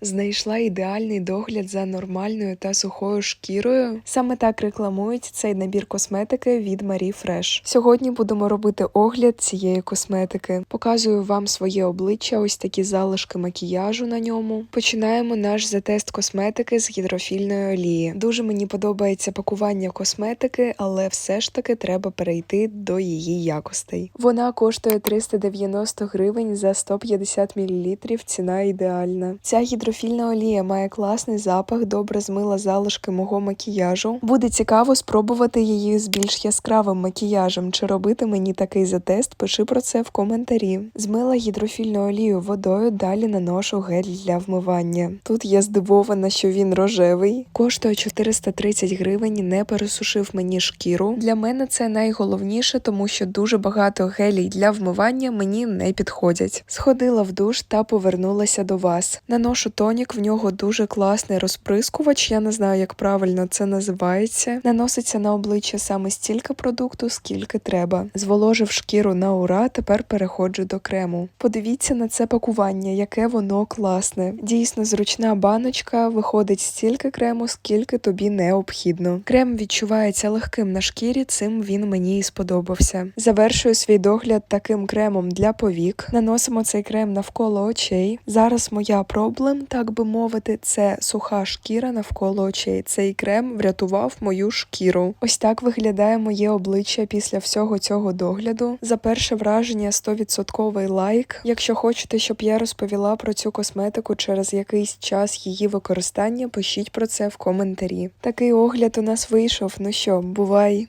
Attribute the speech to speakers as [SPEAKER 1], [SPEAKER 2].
[SPEAKER 1] Знайшла ідеальний догляд за нормальною та сухою шкірою. Саме так рекламують цей набір косметики від Marie Fresh. Сьогодні будемо робити огляд цієї косметики. Показую вам своє обличчя, ось такі залишки макіяжу на ньому. Починаємо наш затест косметики з гідрофільної олії. Дуже мені подобається пакування косметики, але все ж таки треба перейти до її якостей. Вона коштує 390 гривень за 150 мл, ціна ідеальна. Ця гідрофільна олія має класний запах, добре змила залишки мого макіяжу. Буде цікаво спробувати її з більш яскравим макіяжем. Чи робити мені такий затест? Пиши про це в коментарі. Змила гідрофільну олію водою, далі наношу гель для вмивання. Тут я здивована, що він рожевий. Коштує 430 гривень, не пересушив мені шкіру. Для мене це найголовніше, тому що дуже багато гелій для вмивання мені не підходять. Сходила в душ та повернулася до вас. Наношу тонік, в нього дуже класний розприскувач. Я не знаю, як правильно це називається. Наноситься на обличчя саме стільки продукту, скільки треба. Зволожив шкіру на ура. Тепер переходжу до крему. Подивіться на це пакування, яке воно класне. Дійсно зручна баночка, виходить стільки крему, скільки тобі необхідно. Крем відчувається легким на шкірі, цим він мені і сподобався. Завершую свій догляд таким кремом для повік. Наносимо цей крем навколо очей. Зараз моя проблем, так би мовити, це суха шкіра навколо очей. Цей крем врятував мою шкіру. Ось так виглядає моє обличчя після всього цього догляду. За перше враження 100% лайк. Якщо хочете, щоб я розповіла про цю косметику через якийсь час її використання, пишіть про це в коментарі. Такий огляд у нас вийшов. Ну що, бувай!